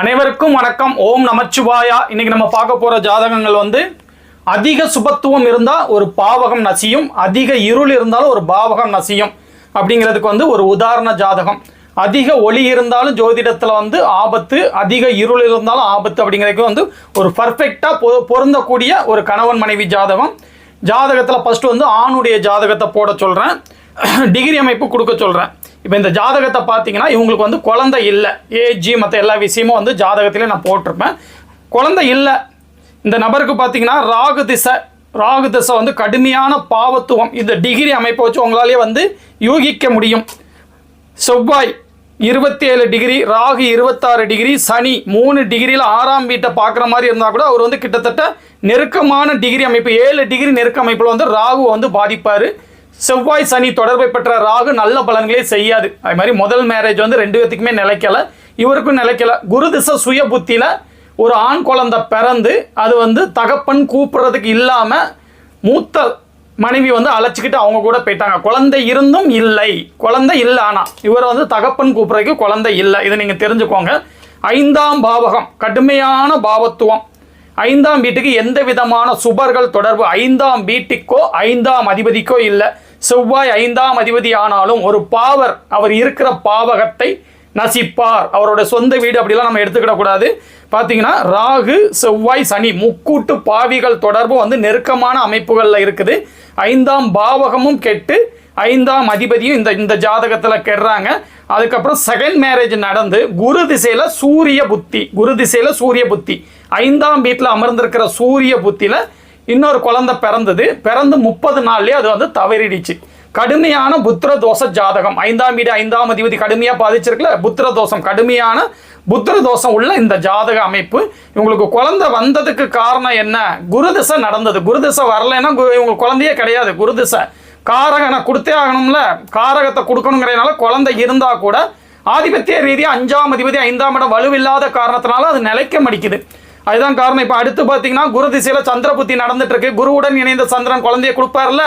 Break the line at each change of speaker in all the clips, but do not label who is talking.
அனைவருக்கும் வணக்கம். ஓம் நமச்சிவாயா. இன்னைக்கு நம்ம பார்க்க போற ஜாதகங்கள் வந்து அதிக சுபத்துவம் இருந்தால் ஒரு பாவகம் நசியும் அதிக இருள் இருந்தாலும் ஒரு பாவகம் நசியும் அப்படிங்கிறதுக்கு வந்து ஒரு உதாரண ஜாதகம். அதிக ஒளி இருந்தாலும் ஜோதிடத்தில் வந்து ஆபத்து அதிக இருள் இருந்தாலும் ஆபத்து அப்படிங்கிறதுக்கு வந்து ஒரு பர்ஃபெக்டாக பொ பொருந்தக்கூடிய ஒரு கணவன் மனைவி ஜாதகம். ஜாதகத்தில் ஃபஸ்ட்டு வந்து ஆணுடைய ஜாதகத்தை போட சொல்கிறேன் டிகிரி அமைப்பு கொடுக்க சொல்கிறேன் இப்போ இந்த ஜாதகத்தை பார்த்தீங்கன்னா இவங்களுக்கு வந்து குழந்தை இல்லை. ஏஜி மற்ற எல்லா விஷயமும் வந்து ஜாதகத்திலே நான் போட்டிருப்பேன். குழந்தை இல்லை. இந்த நபருக்கு பார்த்தீங்கன்னா ராகு திசை. ராகு திசை வந்து கடுமையான பாவத்துவம். இந்த டிகிரி அமைப்பை வச்சு உங்களாலேயே வந்து யூகிக்க முடியும். செவ்வாய் இருபத்தி ஏழு டிகிரி ராகு இருபத்தாறு டிகிரி சனி மூணு டிகிரியில் ஆறாம் வீட்டை பார்க்குற மாதிரி இருந்தால் கூட அவர் வந்து கிட்டத்தட்ட நெருக்கமான டிகிரி அமைப்பு. ஏழு டிகிரி நெருக்க அமைப்பில் வந்து ராகு வந்து பாதிப்பார். செவ்வாய் சனி தொடர்பை பெற்ற ராகு நல்ல பலன்களே செய்யாது. அது மாதிரி முதல் மேரேஜ் வந்து ரெண்டு பேத்துக்குமே நிலைக்கல. இவருக்கும் நிலைக்கல. குரு திசை சுய புத்தியில் ஒரு ஆண் குழந்தை பிறந்து அது வந்து தகப்பன் கூப்பிட்றதுக்கு இல்லாமல் மூத்த மனைவி வந்து அழைச்சிக்கிட்டு அவங்க கூட போயிட்டாங்க. குழந்தை இருந்தும் இல்லை. குழந்தை இல்லை ஆனால் இவர் வந்து தகப்பன் கூப்பிட்றதுக்கு குழந்தை இல்லை. இதை நீங்கள் தெரிஞ்சுக்கோங்க. ஐந்தாம் பாவகம் கடுமையான பாவத்துவம். ஐந்தாம் வீட்டுக்கு எந்த விதமான சுபர்கள் தொடர்பு ஐந்தாம் வீட்டுக்கோ ஐந்தாம் அதிபதிக்கோ இல்லை. செவ்வாய் ஐந்தாம் அதிபதி ஆனாலும் ஒரு பாவர் அவர் இருக்கிற பாவகத்தை நசிப்பார். அவரோட சொந்த வீடு அப்படிலாம் நம்ம எடுத்துக்கிடக்கூடாது பார்த்தீங்கன்னா ராகு செவ்வாய் சனி முக்கூட்டு பாவிகள் தொடர்பு வந்து நெருக்கமான அமைப்புகளில் இருக்குது. ஐந்தாம் பாவகமும் கெட்டு ஐந்தாம் அதிபதியும் இந்த இந்த ஜாதகத்தில் கெடுறாங்க. அதுக்கப்புறம் செகண்ட் மேரேஜ் நடந்து குரு திசையில் சூரிய புத்தி குரு திசையில் சூரிய புத்தி. ஐந்தாம் வீட்டில் அமர்ந்திருக்கிற சூரிய புத்தியில் இன்னொரு குழந்தை பிறந்தது. பிறந்து முப்பது நாள்லேயே அது வந்து தவறிடுச்சு. கடுமையான புத்திர தோஷ ஜாதகம். ஐந்தாம் வீடு ஐந்தாம் அதிபதி கடுமையாக பாதிச்சிருக்குல்ல புத்திர தோஷம் கடுமையான புத்திர தோஷம் உள்ள இந்த ஜாதக அமைப்பு. இவங்களுக்கு குழந்தை வந்ததுக்கு காரணம் என்ன? குருதிசை நடந்தது. குருதிசை வரலைன்னா கு- இவங்களுக்கு குழந்தையே கிடையாது குருதிசை. காரகனை கொடுத்தே ஆகணும்ல. காரகத்தை கொடுக்கணுங்கிறதுனால குழந்தை இருந்தால் கூட ஆதிபத்திய ரீதியாக அஞ்சாம் அதிபதி ஐந்தாம் இடம் வலுவில்லாத காரணத்தினால அது நிலைக்க மடிக்குது. அதுதான் காரணம். இப்போ அடுத்து பார்த்தீங்கன்னா குரு திசையில் சந்திர புத்தி நடந்துட்டு இருக்கு குருவுடன் இணைந்த சந்திரன் குழந்தைய கொடுப்பார்ல?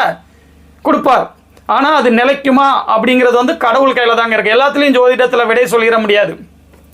கொடுப்பார். ஆனால் அது நிலைக்குமா அப்படிங்கிறது வந்து கடவுள் கையில் தாங்க இருக்கு. எல்லாத்துலேயும் ஜோதிடத்தில் விடை சொல்லிட முடியாது.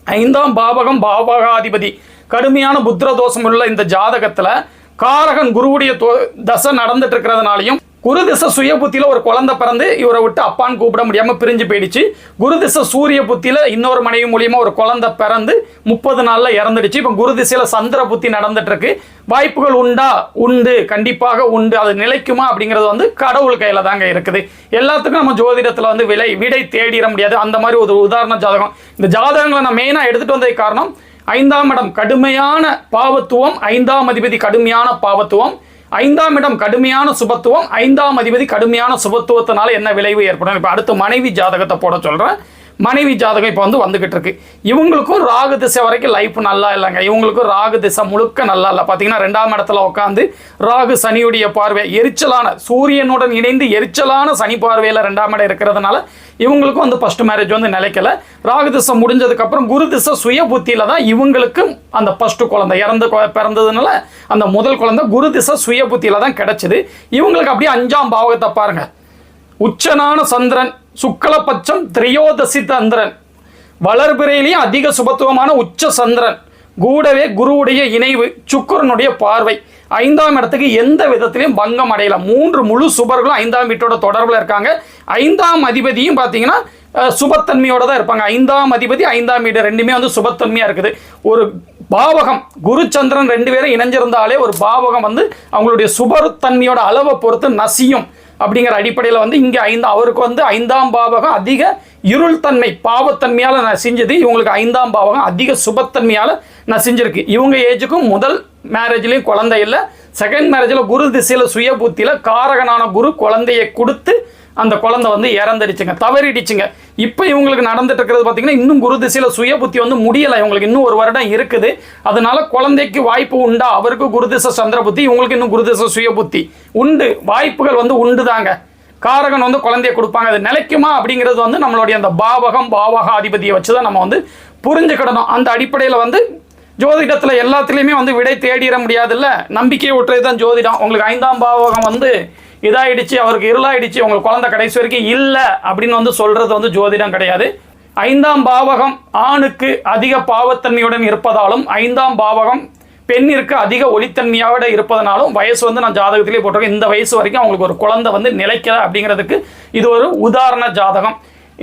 ஐந்தாம் பாவகம் பாவகாதிபதி. கடுமையான புத்திர தோஷம் உள்ள இந்த ஜாதகத்தில் காரகன் குருவுடைய தோ- தசை நடந்துட்டு இருக்கிறதுனாலையும் குரு திசை சுய புத்தியில் ஒரு குழந்தை பிறந்து இவரை விட்டு அப்பான்னு கூப்பிட முடியாமல் பிரிஞ்சு போயிடுச்சு. குரு திசை சூரிய புத்தியில் இன்னொரு மனைவி மூலியமாக ஒரு குழந்தை பிறந்து முப்பது நாளில் இறந்துடுச்சு. இப்போ குரு திசையில் சந்திர புத்தி நடந்துட்டுருக்கு வாய்ப்புகள் உண்டா? உண்டு. கண்டிப்பாக உண்டு. அது நிலைக்குமா அப்படிங்கிறது வந்து கடவுள் கையில் தாங்க இருக்குது. எல்லாத்துக்கும் நம்ம ஜோதிடத்தில் வந்து விலை விடை தேடிட முடியாது. அந்த மாதிரி ஒரு உதாரண ஜாதகம். இந்த ஜாதகங்களை நான் மெயினாக எடுத்துகிட்டு வந்ததுக்கு காரணம் ஐந்தாம் இடம் கடுமையான பாவத்துவம் ஐந்தாம் அதிபதி கடுமையான பாவத்துவம். ஐந்தாம் இடம் கடுமையான சுபத்துவம். ஐந்தாம் அதிபதி கடுமையான சுபத்துவத்தினால என்ன விளைவு ஏற்படும்? இப்போ அடுத்து மனைவி ஜாதகத்தை போட சொல்கிறேன் மனைவி ஜாதகம் இப்போ வந்து வந்துக்கிட்டு இருக்கு. இவங்களுக்கும் ராகு திசை வரைக்கும் லைஃப் நல்லா இல்லைங்க. இவங்களுக்கும் ராகு திசை முழுக்க நல்லா இல்லை. பார்த்தீங்கன்னா ரெண்டாம் இடத்துல உட்காந்து ராகு சனியுடைய பார்வை எரிச்சலான சூரியனுடன் இணைந்து எரிச்சலான சனி பார்வையில் ரெண்டாம் இடம் இருக்கிறதுனால இவங்களுக்கும் வந்து ஃபஸ்ட் மேரேஜ் வந்து நிலைக்கல. ராகு திசை முடிஞ்சதுக்கப்புறம் குரு திசை சுய புத்தியில் தான் இவங்களுக்கும் அந்த ஃபஸ்ட்டு குழந்தை இறந்து பிறந்ததுனால அந்த முதல் குழந்தை குரு திசை சுய புத்தியில் தான் கிடச்சிது. இவங்களுக்கு அப்படியே அஞ்சாம் பாவகத்தை பாருங்கள் உச்சனான சந்திரன் சுக்லபட்சம் திரையோதசி சந்திரன். வளர்பிறையிலேயே அதிக சுபத்துவமான உச்ச சந்திரன். கூடவே குருவுடைய இணைவு சுக்கரனுடைய பார்வை. ஐந்தாம் இடத்துக்கு எந்த விதத்திலையும் பங்கம் அடையலாம். மூன்று முழு சுபர்களும் ஐந்தாம் வீட்டோட தொடர்பில் இருக்காங்க. ஐந்தாம் அதிபதியும் பார்த்தீங்கன்னா சுபத்தன்மையோட தான் இருப்பாங்க. ஐந்தாம் அதிபதி ஐந்தாம் வீடு ரெண்டுமே வந்து சுபத்தன்மையாக இருக்குது. ஒரு பாவகம் குரு சந்திரன் ரெண்டு பேரும் இணைஞ்சிருந்தாலே ஒரு பாவகம் வந்து அவங்களுடைய சுபத்தன்மையோட அளவை பொறுத்து நசியும். அப்படிங்கிற அடிப்படையில் வந்து இங்கே ஐந்து அவருக்கு வந்து ஐந்தாம் பாவகம் அதிக இருள் தன்மை பாவத்தன்மையால் நசிஞ்சது. இவங்களுக்கு ஐந்தாம் பாவகம் அதிக சுபத்தன்மையால் நசிஞ்சிருக்கு. இவங்க ஏஜுக்கும் முதல் மேரேஜ்லேயும் குழந்தை இல்லை. செகண்ட் மேரேஜில் குரு திசையில் சுய புத்தியில் காரகனான குரு குழந்தையை கொடுத்து அந்த குழந்தை வந்து இறந்துடுச்சுங்க தவறிடுச்சுங்க. இப்போ இவங்களுக்கு நடந்துட்டு இருக்கிறது பார்த்தீங்கன்னா இன்னும் குரு திசையில் சுய புத்தி வந்து முடியலை. இவங்களுக்கு இன்னும் ஒரு வருடம் இருக்குது. அதனால குழந்தைக்கு வாய்ப்பு உண்டா? அவருக்கு குருதிசை சந்திர புத்தி இவங்களுக்கு இன்னும் குருதிசை சுய புத்தி உண்டு. வாய்ப்புகள் வந்து உண்டு தாங்க காரகன் வந்து குழந்தைய கொடுப்பாங்க. அது நிலைக்குமா அப்படிங்கிறது வந்து நம்மளுடைய அந்த பாவகம் பாவகாதிபதியை வச்சு தான் நம்ம வந்து புரிஞ்சுக்கிடணும். அந்த அடிப்படையில் வந்து ஜோதிடத்தில் எல்லாத்துலேயுமே வந்து விடை தேடிட முடியாதுல்ல? நம்பிக்கை ஒற்றை தான் ஜோதிடம். உங்களுக்கு ஐந்தாம் பாவகம் வந்து இதாயிடுச்சு அவருக்கு இருளாயிடுச்சு உங்களுக்கு குழந்தை கடைசி வரைக்கும் இல்லை அப்படின்னு வந்து சொல்கிறது வந்து ஜோதிடம் கிடையாது. ஐந்தாம் பாவகம் ஆணுக்கு அதிக பாவத்தன்மையுடன் இருப்பதாலும் ஐந்தாம் பாவகம் பெண்ணிற்கு அதிக ஒளித்தன்மையோட இருப்பதனாலும் வயசு வந்து நான் ஜாதகத்திலே போட்டிருக்கேன். இந்த வயசு வரைக்கும் அவங்களுக்கு ஒரு குழந்தை வந்து நிலைக்கல அப்படிங்கிறதுக்கு இது ஒரு உதாரண ஜாதகம்.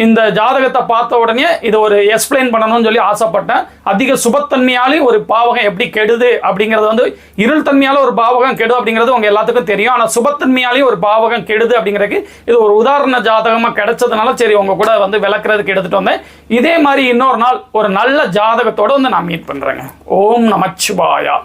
இந்த ஜாதகத்தை பார்த்த உடனே இது ஒரு எக்ஸ்பிளைன் பண்ணணும்னு சொல்லி ஆசைப்பட்டேன். அதிக சுபத்தன்மையாலே ஒரு பாவகம் எப்படி கெடுது அப்படிங்கிறது வந்து இருள் தன்மையால ஒரு பாவகம் கெடு அப்படிங்கிறது உங்க எல்லாத்துக்கும் தெரியும். ஆனால் சுபத்தன்மையாலே ஒரு பாவகம் கெடுது அப்படிங்கிறதுக்கு இது ஒரு உதாரண ஜாதகமாக கிடைச்சதுனால சரி உங்க கூட வந்து விளக்குறதுக்கு எடுத்துட்டு வந்தேன். இதே மாதிரி இன்னொரு நாள் ஒரு நல்ல ஜாதகத்தோடு வந்து நான் மீட் பண்ணுறேங்க ஓம் நமச்சிவாயா.